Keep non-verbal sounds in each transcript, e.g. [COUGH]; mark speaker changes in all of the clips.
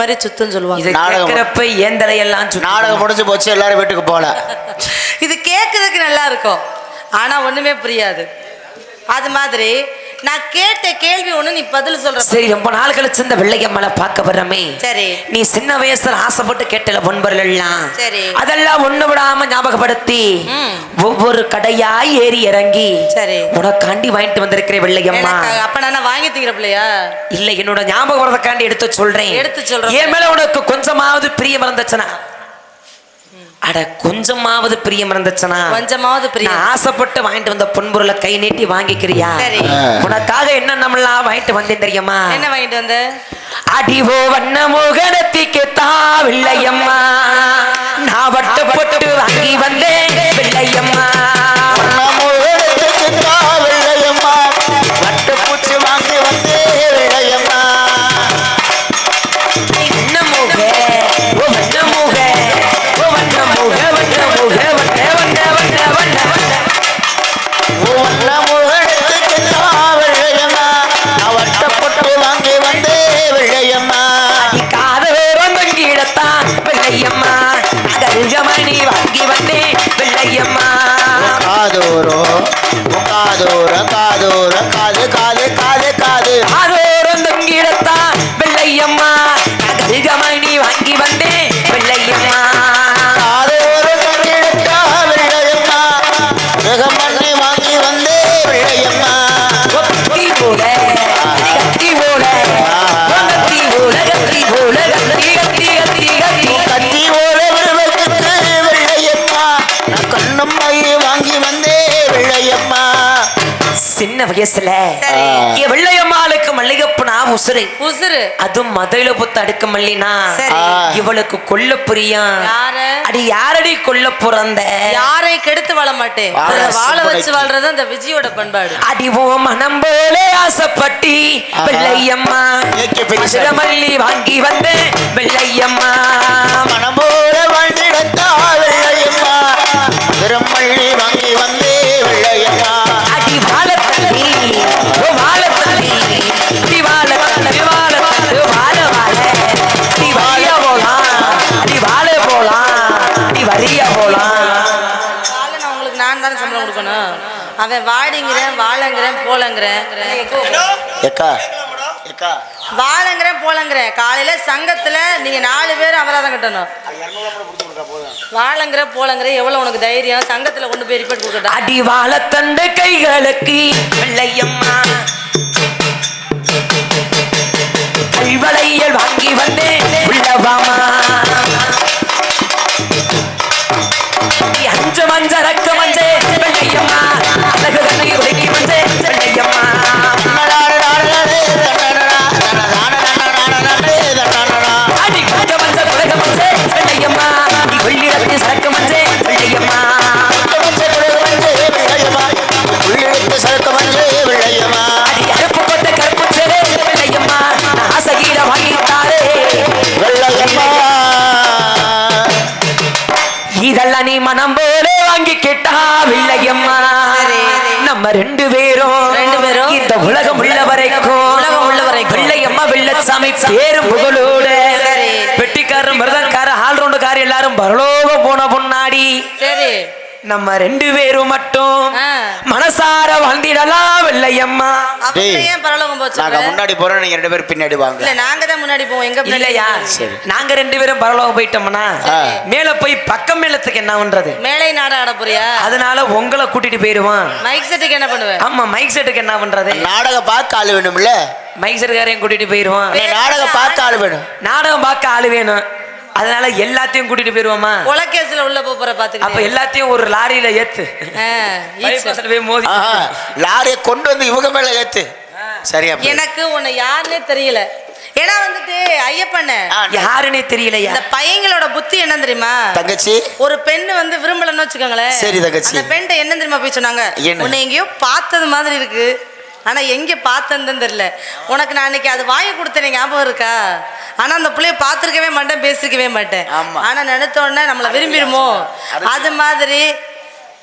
Speaker 1: மாதிரி சுத்தம் சொல்லுவாங்க.
Speaker 2: கேட்கிறப்ப ஏந்தலையெல்லாம் சுத்தி
Speaker 3: நாடகம் முடிஞ்சு போச்சு எல்லாரும் வீட்டுக்கு போல
Speaker 1: இது கேட்கறதுக்கு நல்லா இருக்கும். ஆனா ஒண்ணுமே புரியாது. அது மாதிரி நான் கேட்ட கேள்வி ஒண்ணு நீ பதில் சொல்ற
Speaker 2: சரி ரொம்ப நாள் கழிச்சு இந்த வெள்ளையம்மலை பார்க்க வர்றமே
Speaker 1: சரி
Speaker 2: நீ சின்ன வயசுல ஆசைப்பட்டு கேட்டல பொன்பர்கள் எல்லாம்
Speaker 1: சரி.
Speaker 2: அதெல்லாம் ஒண்ணு விடாம ஞாபகப்படுத்தி. ஒவ்வொரு கடையா ஏறி இறங்கி
Speaker 1: சரி.
Speaker 2: உனக்காண்டி வாங்கிட்டு வந்திருக்கிறேன் வெள்ளையம்மா
Speaker 1: அப்ப நான் வாங்கி திங்கிற பிள்ளையா
Speaker 2: இல்ல என்னோட ஞாபகம் வரதுக்காண்டி எடுத்து சொல்றேன்
Speaker 1: எடுத்து சொல்றேன்.
Speaker 2: என் மேல உனக்கு கொஞ்சமாவது பிரியம் இருந்துச்சுனா அட கொஞ்சமாவது பிரியம் இருந்துச்சுனா
Speaker 1: கொஞ்சமாவது பிரியம்.
Speaker 2: நான் ஆசைப்பட்டு வாங்கிட்டு வந்த பொன்பொருளை கை நீட்டி வாங்கிக்கிறியா. உனக்காக என்ன நம்மளாம் வாங்கிட்டு வந்தேன் தெரியுமா?
Speaker 1: என்ன வாங்கிட்டு வந்த?
Speaker 2: அடிவோ வண்ண மோகனத்திக்கு தாவில்லையம்மா. நான் வட்டப்பட்டு வாங்கி வந்தேன் வெள்ளையம்மா சின்ன வயசுல வெள்ளையம்மாளுக்கு மல்லிகைப்பூனா உசுரை
Speaker 1: உசுரு
Speaker 2: அதுவும் மதுரையில புத்த அடுக்க மல்லினா?
Speaker 1: சரி.
Speaker 2: இவளுக்கு கொல்ல புரியும்.
Speaker 1: யாரு?
Speaker 2: அடி யாரடி கொல்ல பிறந்த?
Speaker 1: யாரை கெடுத்து வாழ மாட்டேன்
Speaker 3: வாழ
Speaker 1: அதை வாழ வச்சு. வாழ்றது அந்த விஜயோட பண்பாடு.
Speaker 2: அடிவோ மனம் போலே ஆசைப்பட்டி. வெள்ளையம்மா.
Speaker 3: பெரிய
Speaker 2: மல்லி வாங்கி வந்தேன். வெள்ளையம்மா.
Speaker 1: போலங்கிறேன்.
Speaker 3: ஏக்கா. ஏக்கா.
Speaker 1: வாழங்கிறேன் போலங்கிறேன். காலையில சங்கத்துல நீங்க நாலு பேர் அபராதம் கட்டணும். வாழங்கிற போலங்கிற எவ்வளவு உனக்கு தைரியம்? சங்கத்துல கொண்டு போய் ரிப்போர்ட் கொடுக்கட்டா?
Speaker 2: அடி வாழ தந்த கைகளுக்கு வெள்ளையம்மா. கல்வளையல் வாங்கி வந்தேன் உள்ளவாமா. வெள்ளச்சாமி பேரும் நம்ம ரெண்டு பேரும் மட்டும். மனசார வாழ்ந்திடலாம் வெள்ளையம்மா
Speaker 1: அப்ப ஏன் பரலோகம் போச்சு
Speaker 3: நாங்க முன்னாடி போறோம் நீங்க ரெண்டு பேரும் பின்னாடி வாங்க.
Speaker 1: இல்ல நாங்க தான் முன்னாடி போவோம் எங்க
Speaker 2: இல்லையா?
Speaker 3: சரி.
Speaker 2: நாங்க ரெண்டு பேரும் பரலோகம் போயிட்டோம்னா. மேல போய் பக்கம் மேலத்துக்கு என்ன பண்றது?
Speaker 1: மேலை நாடு ஆட போறியா?
Speaker 2: அதனால உங்களை கூட்டிட்டு போயிருவான்
Speaker 1: மைக் செட்டுக்கு என்ன பண்ணுவேன்?
Speaker 2: ஆமா மைக் செட்டுக்கு என்ன பண்றது?
Speaker 3: நாடகம் பார்க்க ஆள் வேணும்ல.
Speaker 2: மைக் செட்டுக்காரையும் கூட்டிட்டு போயிருவான்
Speaker 3: நாடகம் பார்க்க ஆள் வேணும்.
Speaker 2: நாடகம் பார்க்க ஆளு வேணும். அதனால எல்லாத்தையும் கூட்டிட்டு போயிருவோமா?
Speaker 1: கொலக்கேஸ்ல உள்ள போப் போற
Speaker 2: அப்ப
Speaker 1: பாத்துக்கிட்டு
Speaker 2: எல்லாத்தையும் ஒரு லாரியில ஏத்து. போய் மோதி.
Speaker 3: லாரியை கொண்டு வந்து இவங்க மேல ஏத்து. சரியா.
Speaker 1: எனக்கு உன்னை யாருன்னே தெரியல. ஏன்னா வந்துட்டு ஐயப்பண்ண.
Speaker 2: யாருன்னே தெரியலையா?
Speaker 1: இந்த பையங்களோட புத்தி என்ன தெரியுமா?
Speaker 3: தங்கச்சி.
Speaker 1: ஒரு பெண்ணு வந்து விரும்பலன்னு வச்சுக்கோங்களேன்.
Speaker 3: சரி, தங்கச்சி.
Speaker 1: அந்த பெண்கிட்ட என்ன தெரியுமா போய் சொன்னாங்க?
Speaker 3: என்ன?
Speaker 1: உன்னை எங்கேயோ பார்த்தது மாதிரி இருக்கு. ஆனா எங்க பார்த்ததுன்னு தெரியல. உனக்கு நான் அன்னைக்கு அது வாங்கி கொடுத்தேன் ஞாபகம் இருக்கா? ஆனா அந்த பிள்ளைய பார்த்துருக்கவே மாட்டேன் பேசிக்கவே மாட்டேன்.
Speaker 3: ஆமா.
Speaker 1: ஆனா நினைத்த உடனே நம்மளை விரும்பிடுமோ? அது மாதிரி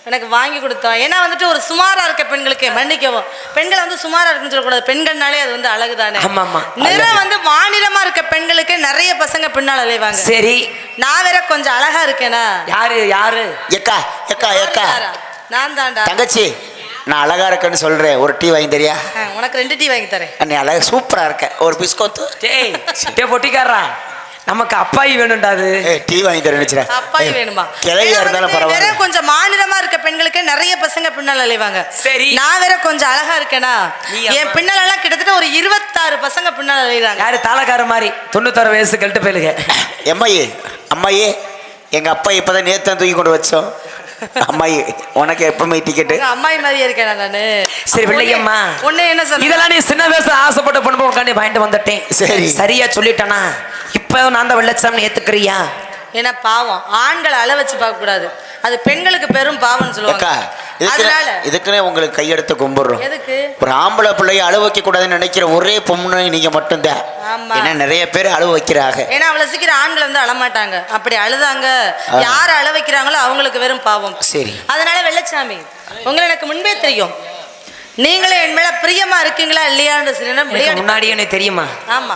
Speaker 1: எனக்கு வாங்கி கொடுத்தோம். ஏன்னா வந்துட்டு ஒரு சுமாரா இருக்க பெண்களுக்கு மன்னிக்கவும். பெண்களை வந்து சுமாரா இருக்குன்னு சொல்லக்கூடாது. பெண்கள்னாலே அது வந்து அழகு தானே?
Speaker 2: ஆமா, ஆமா.
Speaker 1: நிறம் வந்து மாநிலமா இருக்க பெண்களுக்கு நிறைய பசங்க பின்னால் அலைவாங்க.
Speaker 2: சரி.
Speaker 1: நான் வேற கொஞ்சம் அழகா இருக்கேனா?
Speaker 2: யாரு யாரு?
Speaker 3: எக்கா எக்கா எக்கா?
Speaker 1: யாரா? நான் தான்டா.
Speaker 3: தங்கச்சி. நான் அழகா இருக்கேன்னு சொல்றேன். ஒரு டீ வாங்கி தரியா?
Speaker 1: உனக்கு ரெண்டு டீ வாங்கி தரேன்.
Speaker 3: நீ அழகா சூப்பரா இருக்க. ஒரு பிஸ்கோத்து.
Speaker 2: டேய் டே பொட்டிக்காரா நமக்கு அப்பாயி வேணும்டா அது.
Speaker 3: டீ வாங்கி தரேன்
Speaker 1: அப்பாய் வேணுமா?
Speaker 3: கிளையா இருந்தாலும் பரவாயில்ல
Speaker 1: வேற கொஞ்சம் மாநிலமா இருக்க பெண்களுக்கு நிறைய பசங்க பின்னால் அலைவாங்க.
Speaker 2: சரி.
Speaker 1: நான் வேற கொஞ்சம் அழகா இருக்கேனா?
Speaker 2: நீ
Speaker 1: என் பின்னால எல்லாம் கிட்டத்தட்ட ஒரு இருபத்தாறு பசங்க பின்னால் அலைகிறாங்க
Speaker 2: யாரு தாளக்கார மாதிரி? தொண்ணூத்தாறு வயசு கழட்டு போயிலுங்க.
Speaker 3: எம்மையே அம்மையே எங்க அப்பா இப்பதான் நேத்து தூக்கி கொண்டு வச்சோம். அம்மாயி உனக்கு எப்பவுமே டிக்கெட்டு
Speaker 1: எங்க அம்மாயி மாதிரியே இருக்கேனா நானு?
Speaker 2: சரி வெள்ளையம்மா
Speaker 1: ஒண்ணு என்ன சொல்ல
Speaker 2: இதெல்லாம் நீ சின்ன வயசு ஆசைப்பட்ட பொண்ணு உட்காந்து வாங்கிட்டு வந்துட்டேன்.
Speaker 3: சரி.
Speaker 2: சரியா சொல்லிட்டேனா? இப்ப நான் தான் வெள்ளச்சாமி ஏத்துக்கிறியா?
Speaker 1: ஏன்னா பாவம். ஆண்களை அள வச்சு பார்க்க கூடாது அது பெண்களுக்கு பெரும் பாவம்னு சொல்லுவாங்க. அதனால
Speaker 3: இதுக்குன்னே உங்களுக்கு கையெடுத்து கும்பிடுறோம்.
Speaker 1: எதுக்கு?
Speaker 3: ஒரு ஆம்பளை பிள்ளைய அழு வைக்க கூடாதுன்னு நினைக்கிற ஒரே பொண்ணு நீங்க மட்டும்தான். ஏன்னா நிறைய பேர் அழு வைக்கிறாங்க.
Speaker 1: ஏன்னா அவ்வளவு சீக்கிரம் ஆண்கள் வந்து அழமாட்டாங்க. அப்படி அழுதாங்க. யார் அழ வைக்கிறாங்களோ அவங்களுக்கு வெறும் பாவம்.
Speaker 3: சரி.
Speaker 1: அதனால வெள்ளச்சாமி உங்களை எனக்கு முன்பே தெரியும். நீங்களே என் மேல பிரியமா இருக்கீங்களா இல்லையான்னு நேரம்
Speaker 2: எனக்கு தெரியுமா?
Speaker 1: ஆமா.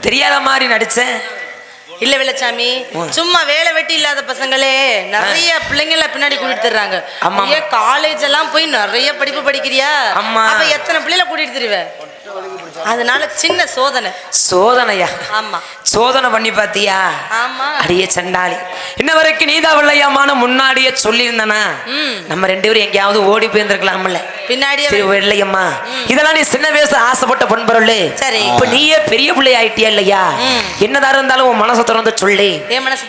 Speaker 2: தெரியாத மாதிரி நடிச்சேன்.
Speaker 1: இல்ல வெள்ளச்சாமி சும்மா வேலை வெட்டி இல்லாத பசங்களே நிறைய பிள்ளைங்கள பின்னாடி கூட்டிட்டு தர்றாங்க.
Speaker 2: ஆமா.
Speaker 1: ஏன் காலேஜ் எல்லாம் போய் நிறைய படிப்பு படிக்கிறியா. அப்ப எத்தனை பிள்ளைல கூட்டிட்டு தருவ? அதனால சின்ன சோதனை.
Speaker 2: சோதனையா?
Speaker 1: ஆமா.
Speaker 2: சோதனை பண்ணி பாத்தியா?
Speaker 1: ஆமா.
Speaker 2: அடியே சண்டாளி. இன்ன வரைக்கும் நீதா வெள்ளையாமான முன்னாடியே சொல்லியிருந்தனா. நம்ம ரெண்டு பேரும் எங்கேயாவது ஓடி போயிருந்திருக்கலாம்ல.
Speaker 1: பின்னாடியே
Speaker 2: சரி வெள்ளையம்மா. இதெல்லாம் நீ சின்ன வயசு ஆசைப்பட்ட பொன்பொருள்
Speaker 1: சரி.
Speaker 2: இப்ப நீயே பெரிய பிள்ளை ஆயிட்டியா இல்லையா. என்னதா இருந்தாலும் உன் மனசை திறந்து சொல்லி.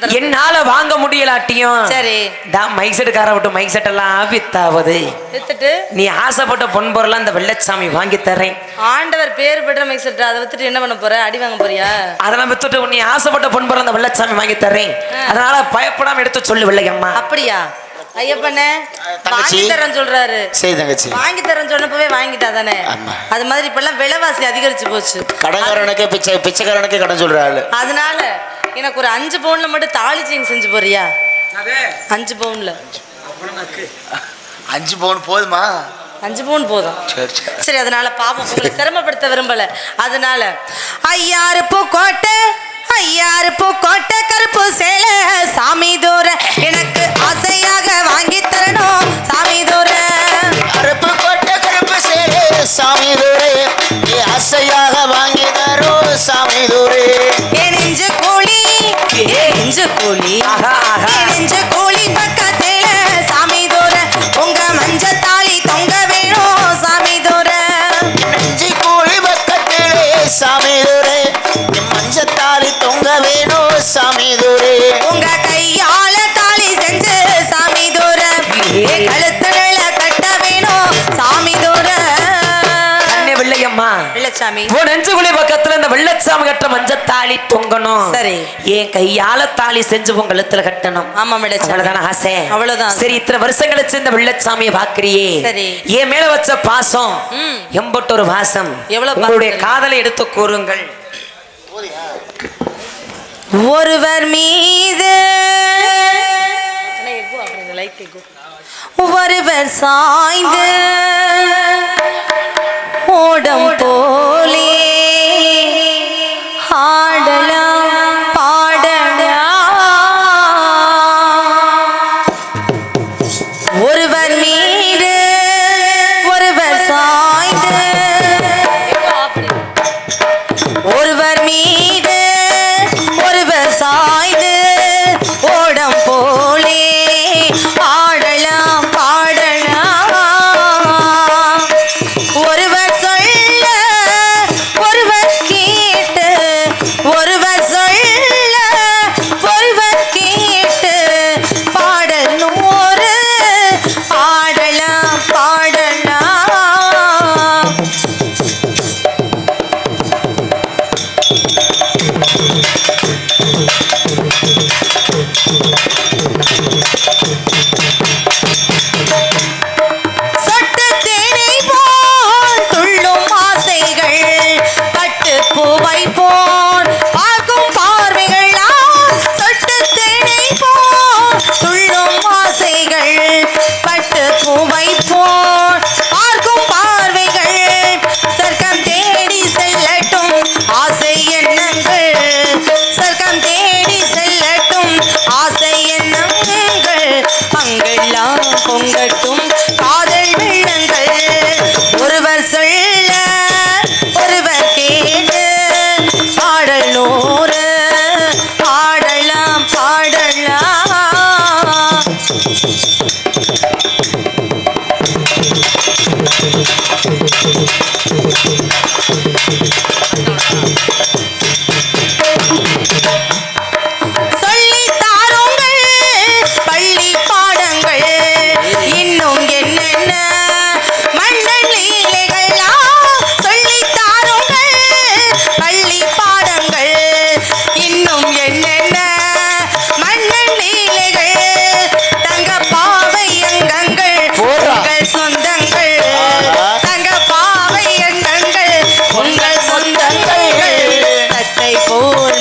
Speaker 2: என்னால வாங்க முடியலாட்டியும்.
Speaker 1: சரி.
Speaker 2: தான் மைக் செட்டுக்கார விட்டு மைக் செட் எல்லாம் வித்தாவது.
Speaker 1: வித்துட்டு.
Speaker 2: நீ ஆசைப்பட்ட பொன்பொருள் அந்த வெள்ளச்சாமி வாங்கி தர்றேன்.
Speaker 1: ஆண்டவர் பேர் பெற்ற மைக் அதை வித்துட்டு என்ன பண்ண போற? அடி வாங்க போறியா?
Speaker 2: அதெல்லாம் வித்துட்டு நீ ஆசைப்பட்ட பொன்பொருள் அந்த வெள்ளச்சாமி வாங்கி தர்றேன். அதனால பயப்படாம எடுத்து சொல்லு வெள்ளையம்மா.
Speaker 1: அப்படியா? ஐயப்பண்ணே
Speaker 3: தங்கச்சி.
Speaker 1: வாங்கி தரேன்னு சொல்றாரு.
Speaker 3: சரி தங்கச்சி.
Speaker 1: வாங்கி தரேன்னு சொன்னப்பவே வாங்கிட்டா தானே. அது மாதிரி இப்பெல்லாம் விலைவாசி அதிகரிச்சு போச்சு.
Speaker 3: கடன்காரனுக்கே பிச்சை பிச்சைக்காரனுக்கே கடன் சொல்ற ஆளு
Speaker 1: அதனால எனக்கு ஒரு அஞ்சு பவுன்ல மட்டும் தாலி செயின் செஞ்சு போறியா? அஞ்சு பவுன்ல.
Speaker 3: அஞ்சு பவுன் போதுமா?
Speaker 1: அஞ்சு பவுன் போதும்.
Speaker 3: சரி
Speaker 1: அதனால பாவம் உங்களை சிரமப்படுத்த விரும்பல. அதனால ஐயாறு கோட்டை ஐயாறு கோட்டை கருப்பு சேலை சாமி தூர எனக்கு ஆசையாக வாங்கி தரணும். சாமி தூர.
Speaker 3: கருப்பு கொட்டை கருப்பு சேரு சாமி தூரே ஆசையாக வாங்கி தரும் சாமி தூரே
Speaker 1: என் நெஞ்சு பக்கத்துல சாமி உங்க மஞ்ச தாலி தொங்க வேணும் சாமி தூர
Speaker 3: நெஞ்சி பக்கத்திலே சாமி என் மஞ்சத்தாலி தொங்க வேணும் சாமி தூரே
Speaker 1: உங்க கையால தாலி செஞ்சு சாமி கழுத்துல கட்ட வேணும் சாமி தூர
Speaker 2: அண்ணே வெள்ளையம்மா
Speaker 1: வெள்ளச்சாமி
Speaker 2: வெள்ளச்சாமி கட்ட மஞ்சத்தாலி தொங்கணும்.
Speaker 1: சரி.
Speaker 2: என் கையால தாலி செஞ்சு உங்க கழுத்துல கட்டணும்.
Speaker 1: ஆமா வெள்ளச்சாமி
Speaker 2: அவ்வளவுதான ஆசை?
Speaker 1: அவ்வளவுதான்.
Speaker 2: சரி இத்தனை வருஷம் கழிச்சு இந்த வெள்ளச்சாமியை பாக்குறியே
Speaker 1: சரி.
Speaker 2: என் மேல வச்ச பாசம்
Speaker 1: ம்.
Speaker 2: எம்பட்டொரு வாசம்
Speaker 1: எவ்வளவு பாசம்?
Speaker 2: உங்களுடைய? காதலை எடுத்து கூறுங்கள்.
Speaker 1: ஒருவர் மீது. ஒருவர் சாய்ந்து. ஓடம் போலே. சொல்லி தத்தை போல்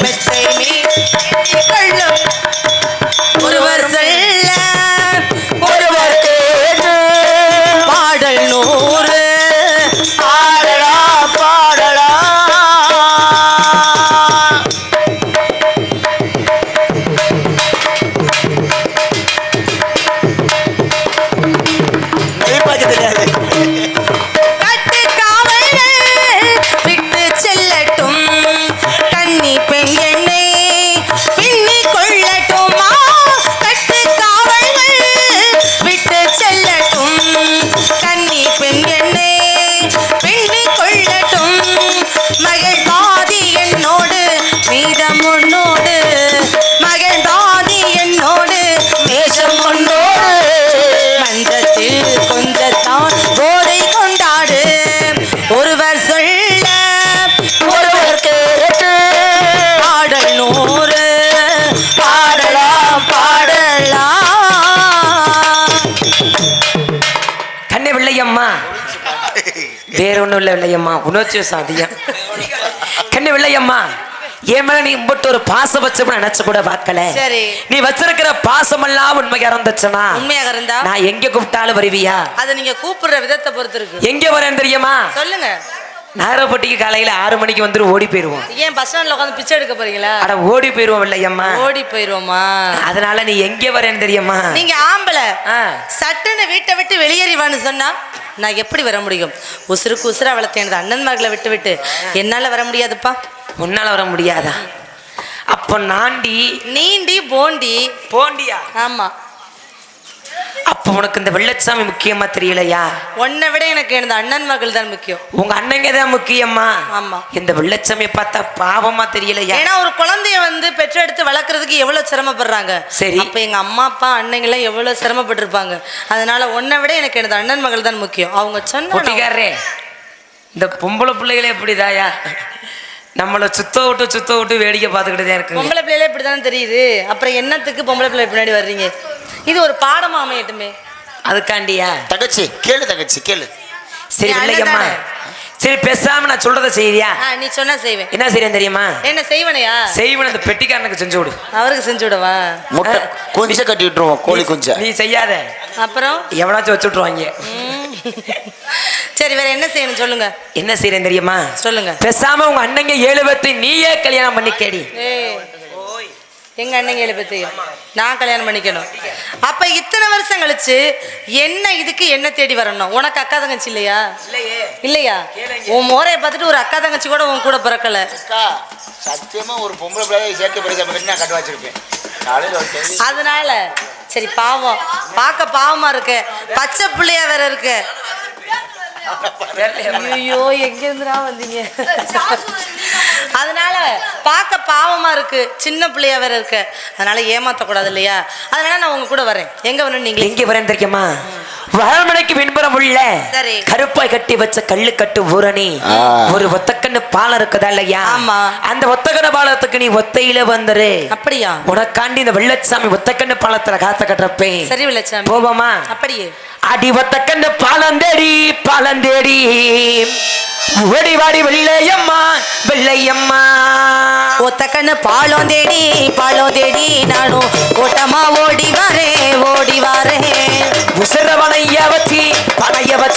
Speaker 2: வேற ஒண்ணும் இல்ல வெள்ளையம்மா உணர்ச்சி சாதியம் கண்ணே வெள்ளையம்மா என் மேல நீ இம்பட்டு ஒரு பாசம் வச்சு கூட நினைச்சு கூட பார்க்கல.
Speaker 1: சரி.
Speaker 2: நீ வச்சிருக்கிற பாசமெல்லாம் உண்மையா இருந்துச்சுன்னா
Speaker 1: உண்மையாக இருந்தா
Speaker 2: நான் எங்க கூப்பிட்டாலும் வருவியா?
Speaker 1: அதை நீங்க கூப்பிடுற விதத்தை பொறுத்து இருக்கு.
Speaker 2: எங்க வரேன் தெரியுமா?
Speaker 1: சொல்லுங்க.
Speaker 2: நாகரப்பட்டிக்கு காலையில ஆறு மணிக்கு வந்துட்டு ஓடி போயிருவோம்.
Speaker 1: ஏன் பஸ் ஸ்டாண்ட்ல உட்காந்து பிச்சை எடுக்க போறீங்களா?
Speaker 2: அட ஓடி போயிருவோம் வெள்ளையம்மா
Speaker 1: ஓடி போயிருவோமா?
Speaker 2: அதனால நீ எங்க வரேன்னு தெரியுமா?
Speaker 1: நீங்க ஆம்பளை. சட்டுன்னு வீட்டை விட்டு வெளியேறிவான்னு சொன்னா நான் எப்படி வர முடியும்? உசுருக்கு உசுரா வளர்த்தேன். எனது அண்ணன்மார்களை விட்டு விட்டு என்னால வர முடியாதுப்பா.
Speaker 2: உன்னால வர முடியாதா? அப்போ நாண்டி
Speaker 1: நீண்டி போண்டி.
Speaker 2: போண்டியா?
Speaker 1: ஆமா.
Speaker 2: அப்ப உனக்கு இந்த வெள்ளச்சாமி முக்கியமா தெரியலையா?
Speaker 1: உன்னை விட எனக்கு எனது அண்ணன் மகள் தான் முக்கியம்.
Speaker 2: உங்க அண்ணங்க தான் முக்கியமா
Speaker 1: ஆமா.
Speaker 2: இந்த வெள்ளச்சாமி பார்த்தா பாவமா தெரியலையா?
Speaker 1: ஏன்னா ஒரு குழந்தைய வந்து பெற்றெடுத்து வளர்க்கறதுக்கு எவ்வளவு சிரமப்படுறாங்க.
Speaker 2: சரி.
Speaker 1: அப்ப எங்க அம்மா அப்பா அண்ணங்க எல்லாம் எவ்வளவு சிரமப்பட்டிருப்பாங்க. அதனால உன்னை விட எனக்கு எனது அண்ணன் மகள் தான் முக்கியம். அவங்க சொன்னா நான்
Speaker 2: பொட்டிக்காரரே இந்த பொம்பளை பிள்ளைகளே எப்படிதாயா நம்மளை சுத்த விட்டு சுத்த விட்டு வேடிக்கை பார்த்துக்கிட்டு தான் இருக்குங்க.
Speaker 1: பொம்பளை பிள்ளைகளே இப்படிதானே தெரியுது. அப்புறம் என்னத்துக்கு பொம்பளை பிள்ளை பின்னாடி வர்றீங்க? இது ஒரு பாடமா அமையட்டுமே.
Speaker 2: அதுக்காண்டியா?
Speaker 3: தங்கச்சி கேளு தங்கச்சி கேளு.
Speaker 2: சரி இல்லையம்மா? சரி பேசாம நான் சொல்றத செய்தியா
Speaker 1: நீ சொன்னா செய்வேன்.
Speaker 2: என்ன செய்யறேன் தெரியுமா?
Speaker 1: என்ன செய்வனையா?
Speaker 2: செய்வன அந்த பெட்டிக்காரனுக்கு செஞ்சு விடு
Speaker 1: அவருக்கு செஞ்சு விடவா?
Speaker 3: முட்டை கொஞ்சம் கட்டி விட்டுருவோம் கோழி குஞ்ச.
Speaker 2: நீ செய்யாத.
Speaker 1: அப்புறம்?
Speaker 2: எவனாச்சும் வச்சு விட்டுருவாங்க.
Speaker 1: சரி வேற என்ன செய்யணும் சொல்லுங்க.
Speaker 2: என்ன செய்யறேன் தெரியுமா?
Speaker 1: சொல்லுங்க.
Speaker 2: பேசாம உங்க அண்ணங்க ஏழு பேர்த்து நீயே கல்யாணம் பண்ணி கேடி
Speaker 1: எங்க அண்ணங்க ஏழு பேத்து நான் கல்யாணம் பண்ணிக்கணும். அப்ப இத்தனை வருஷம் கழிச்சு என்ன இதுக்கு என்ன தேடி வரணும்? உனக்கு அக்கா தங்கச்சி இல்லையா? இல்லையா. உன் மோரைய பார்த்துட்டு ஒரு அக்கா தங்கச்சி கூட உன் கூட பிறக்கல.
Speaker 3: சத்தியமா ஒரு பொம்பளை பிள்ளைய பிறகு பண்ணி நான் கட்டு வச்சிருப்பேன்.
Speaker 1: அதனால சரி பாவம். பார்க்க பாவமா இருக்கு. பச்சை பிள்ளையா வேற இருக்கு. [LAUGHS] ஐயோ எங்க இருந்துடா வந்தீங்க? அதனால பார்க்க பாவமா இருக்கு சின்ன பிள்ளையா வேற இருக்கு. அதனால ஏமாத்தக்கூடாது இல்லையா? அதனால நான் உங்க கூட வரேன். எங்க வரணும் நீங்க
Speaker 2: எங்க வரேன் தெரியுமா? வரமனைக்கு பின்புறம் உள்ள
Speaker 1: சரி.
Speaker 2: கருப்பாய் கட்டி வச்ச கல்லு கட்டு ஊரணி. ஒரு ஒத்தக்கண்ணு பாலம் இருக்குதா இல்லையா?
Speaker 1: ஆமா.
Speaker 2: அந்த ஒத்தக்கண்ணு பாலத்துக்கு நீ ஒத்தையில வந்துரு.
Speaker 1: அப்படியா?
Speaker 2: உனக்காண்டி இந்த வெள்ளச்சாமி ஒத்தக்கண்ணு பாலத்துல காத்த கட்டுறப்பேன்.
Speaker 1: சரி விளச்சாமி
Speaker 2: போவோமா?
Speaker 1: அப்படியே.
Speaker 2: அடி ஒத்தக்கண்ணு பாலம் தேடி பாலம் தேடி. ஓடி வாடி வெள்ளையம்மா வெள்ளையம்மா.
Speaker 1: ஒத்த கண்ணு பாலம் தேடி பாலம் தேடி நானும்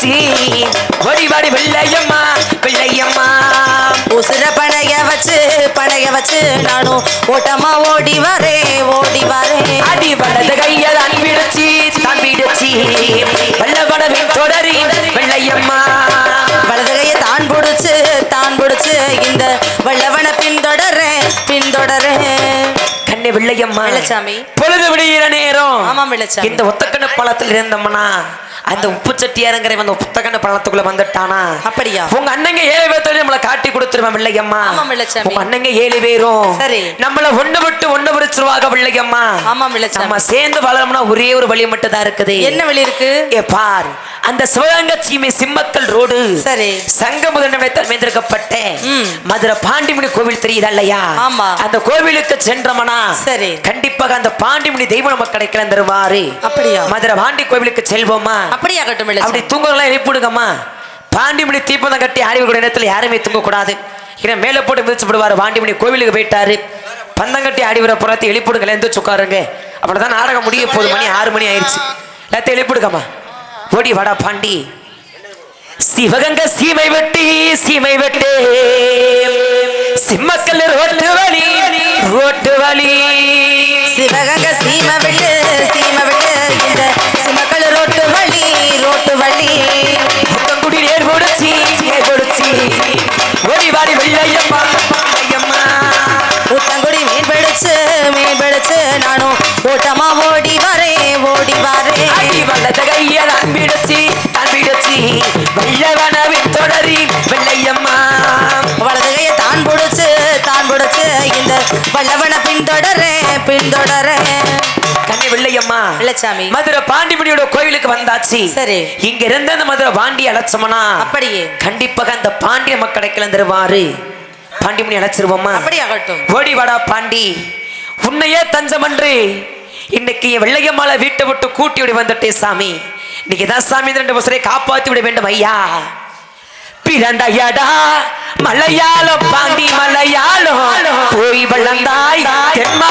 Speaker 2: வச்சி வாடி வெள்ளையம்மா வெள்ளையம்மா.
Speaker 1: உசுர பணைய வச்சு பணைய வச்சு நானும் ஓட்டமா ஓடி வரேன் ஓடி வரேன்
Speaker 2: அடி வலது கைய தான் விடுச்சி தான் விடுச்சி வெள்ளவனவின் தொடரி வெள்ளையம்மா.
Speaker 1: வலது கையை தான் பிடிச்சு தான் பிடிச்சு இந்த வல்லவனை பின்தொடரேன் பின்தொடரேன்
Speaker 2: கண்ணி வெள்ளையம்மா. பொழுது விடுகிற நேரம்.
Speaker 1: வெள்ளச்சாமி.
Speaker 2: இந்த ஒத்தக்கண்ண பழத்தில் இருந்தோம்னா அந்த உப்பு சட்டியாருங்கிற அந்த புத்தகண்ண பழத்துக்குள்ள வந்துட்டானா
Speaker 1: அப்படியா?
Speaker 2: உங்க அண்ணங்க ஏழு பேர்த்தோட நம்மள காட்டி
Speaker 1: ஆமாம் வெள்ளச்சாமி.
Speaker 2: உங்க அண்ணங்க ஏழு பேரும்
Speaker 1: சரி.
Speaker 2: நம்மள ஒண்ணு விட்டு ஒண்ணு பிரிச்சிருவாங்க
Speaker 1: ஆமாம் வெள்ளச்சாமி.
Speaker 2: நம்ம சேர்ந்து வாழணும்னா ஒரே ஒரு வழி மட்டும் தான் இருக்குது
Speaker 1: என்ன வழி இருக்கு
Speaker 2: ஏ பார் அந்த சிவகங்கை சீமை சிம்மக்கல் ரோடு
Speaker 1: சரி.
Speaker 2: சங்க முதன்மை தேர்ந்தெடுக்கப்பட்ட
Speaker 1: ம்.
Speaker 2: மதுரை பாண்டிமணி கோவில் தெரியுதா இல்லையா
Speaker 1: ஆமா.
Speaker 2: அந்த கோவிலுக்கு சென்றமனா
Speaker 1: சரி.
Speaker 2: கண்டிப்பாக அந்த பாண்டிமணி தெய்வம் நம்ம கிடைக்கல தருவாரு
Speaker 1: அப்படியா?
Speaker 2: மதுரை பாண்டி கோவிலுக்கு செல்வோமா
Speaker 1: அப்படியாகட்டும்
Speaker 2: அப்படி
Speaker 1: வெள்ளச்சாமி
Speaker 2: தூங்கலாம் எழுப்பிடுங்கம்மா பாண்டிமணி தீப்பந்தம் கட்டி அறிவு கூட இடத்துல யாருமே தூங்கக்கூடாது. ஏன்னா மேலே போட்டு மிதிச்சு விடுவாரு. பாண்டிமணி கோவிலுக்கு போயிட்டாரு. பந்தம் கட்டி ஆடி வர புறத்தை எழுப்பிடுங்க எந்த உட்காருங்க. அப்படிதான் நாடகம் முடிய போகுது. மணி ஆறு மணி ஆயிடுச்சு எல்லாத்தையும் எழுப்பிடுங்கம்மா ஓடி வாடா பாண்டி. சிவகங்க சீமை வெட்டி சீமை வெட்டு. சிம்மக்கல் ரோட்டு வழி ரோட்டு வழி
Speaker 1: சிவகங்க சீம விட்டு
Speaker 2: புத்தங்குடி நேர் கொடுச்சி நேர் கொடுச்சி. ஓடி வாடி வெள்ளையம்மா. வெள்ளையம்மா
Speaker 1: புத்தங்குடி மீன் பிடிச்சு மீன் பிடிச்சு நானும் ஓட்டமா ஓடி வரேன் ஓடி
Speaker 2: அடி வல்லத கைய நான் பிடிச்சி நான் பிடிச்சி. வெள்ளவனவின் தொடரி வெள்ளையம்மா.
Speaker 1: வலது கையை தான் பிடிச்சு தான் பிடிச்சு இந்த வல்லவனை பின்தொடரேன்
Speaker 2: கண்ணி
Speaker 1: வெள்ளச்சாமி
Speaker 2: மதுரை பாண்டிமணியோட கோவிலுக்கு வந்தாச்சு.
Speaker 1: சரி.
Speaker 2: இங்க இருந்த அந்த மதுரை பாண்டி அழைச்சோம்னா
Speaker 1: அப்படியே.
Speaker 2: கண்டிப்பாக அந்த பாண்டிய மக்கள் கிளந்துருவாரு பாண்டிமணி அழைச்சிருவோமா?
Speaker 1: அப்படியாகட்டும்
Speaker 2: ஓடி வாடா பாண்டி. உன்னையே தஞ்சம் என்று இன்னைக்கு வெள்ளையம்மாளை வீட்டை விட்டு கூட்டி விட வந்துட்டே சாமி. இன்னைக்கு தான் சாமி இந்த ரெண்டு பசரை காப்பாத்தி விட வேண்டும் ஐயா. பிறந்தையடா மலையாளம் பாண்டி மலையாளம். போய் வளர்ந்தாய் தென்மா